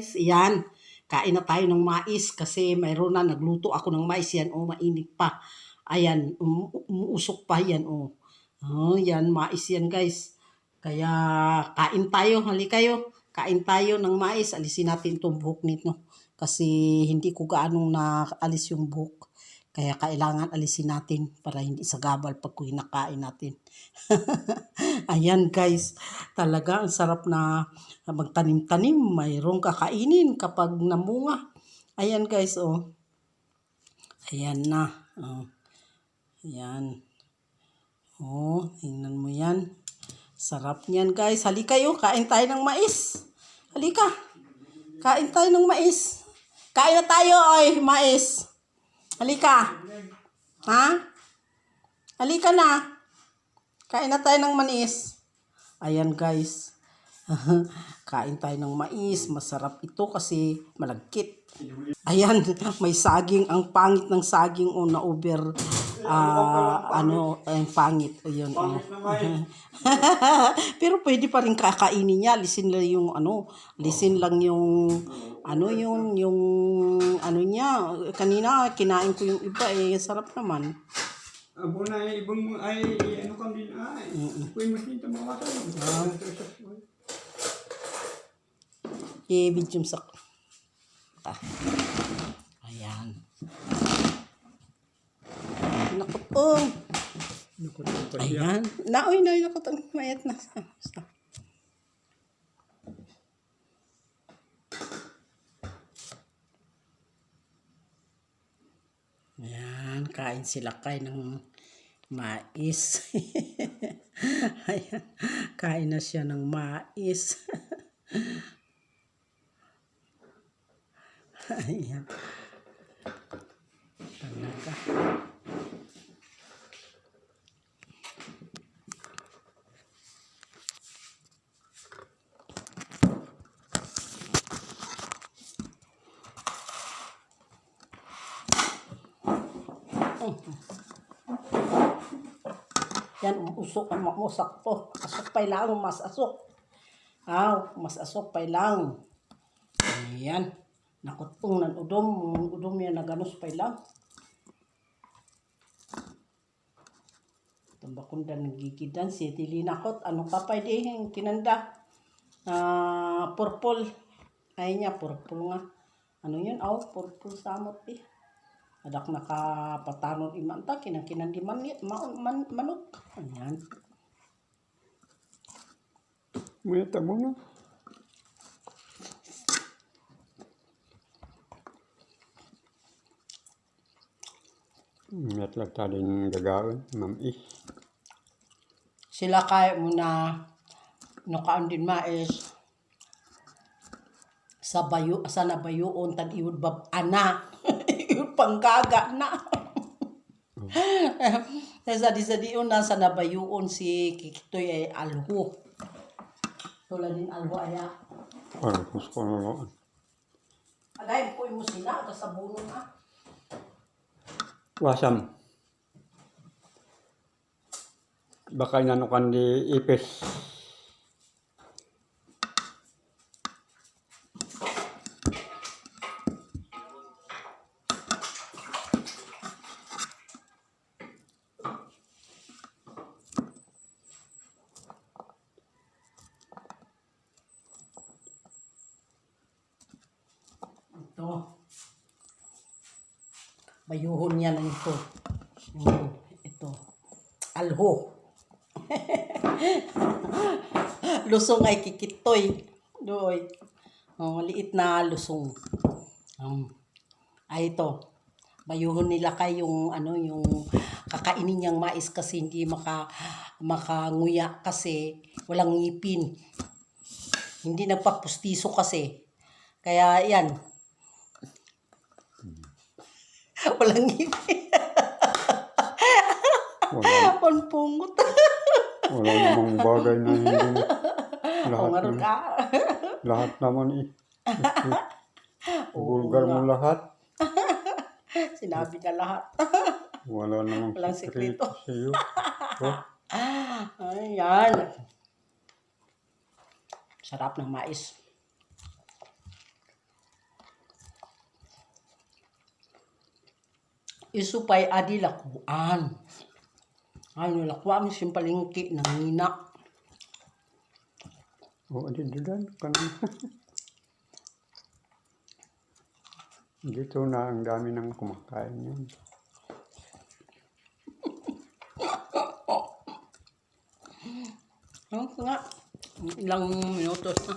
Guys, yan. Kain na tayo ng mais kasi mayroon na nagluto ako ng mais yan. O, mainit pa. Ayan, um, umuusok pa yan. O. Oh, yan, mais yan guys. Kaya kain tayo. Hali kayo. Kain tayo ng mais. Alisin natin itong buhok nito. Kasi hindi ko gaanong naalis yung buhok. Kaya kailangan alisin natin para hindi sagabal pag kinakain natin. Ayan guys, talaga ang sarap na magtanim-tanim. Mayroong kakainin kapag namunga. Ayan guys, oh. Ayan na. Oh. Ayan. Oh, tingnan mo yan. Sarap niyan guys. Halika kayo, kain tayo ng mais. Halika. Kain tayo ng mais. Kain na tayo, oy, mais. Halika. Ha? Halika na. Kain na tayo ng mais. Ayan guys. Kain tayo ng mais. Masarap ito kasi malagkit. Ayan, may saging. Ang pangit ng saging o na ah, ano, ang pangit. Ayun, oh. Pero pwede pa rin kakainin niya. Lisin lang yung ano, lisin lang yung ano yun, yung ano niya. Kanina kinain ko yung iba eh, sarap naman. Abo na ay ibang ay ano kang din ay. Kuy mas dito mga Ah. I-video sa ta. Ayan. Po. Ayan. Naoy, naoy, naku. Mayat na. Sa- Ayan, kain sila kain ng mais. Ayan, kain na siya ng mais. Ayan. Talaga. Yan, usok ang mamusak po. Asok pa lang, mas asok. Aw, mas asok pa lang. Ayan. Nakutong ng udom. Udom yan na ganus pa lang. Tumbakunda nagigidan si Tilinakot. Ano ka pa din kinanda? Ah, purple. Ay niya, purple nga. Ano yun? Aw, purple samot eh. Adak nakapatanon iman ta, kinang kinang di man, man, man, manok. Ayan. May tamo na. Met lang tayo yung gagawin, ma'am is. Sila kaya mo na nukaan din mais sa bayo sa nabayuon tan iud bab ana iud panggaga na sa di sa diyon na sa nabayuon si Kikitoy ay alho tulad din alho aya Parang gusto ko na lang. alay ko mo sila sa bunong na Wasam. Baka inanukan di ipis. Ito. Bayuhon niya na ito. Yung, ito. Alho. lusong ay kikitoy. Doy. Oh, maliit na lusong. Um, ay ito. Bayuhon nila kay yung ano yung kakainin niyang mais kasi hindi maka makanguya kasi walang ngipin. Hindi nagpapustiso kasi. Kaya yan. Walang ngipin. Wala, Panpungot. wala namang bagay na hindi. Lahat, naman, ka. lahat naman eh. Vulgar mo lahat. Sinabi na lahat. Wala namang Walang sekreto sekreto. sa iyo. Oh, Ayan. Sarap ng mais. Isupay adi lakuan. Ano lakuan siyang palingki ng ngina. Oo, di doon. Kanan. Dito na ang dami ng kumakain yan. Ano nga? Ilang minutos na.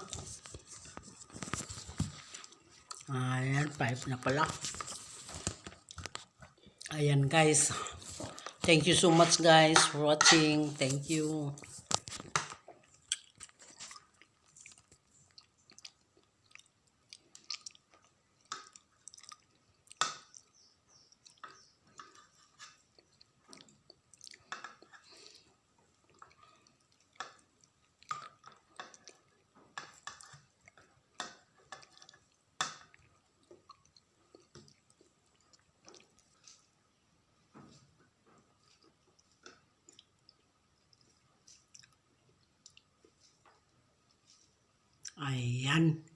Ayan, five na pala. Ayan guys. Thank you so much guys for watching. Thank you. Ayan. Ah.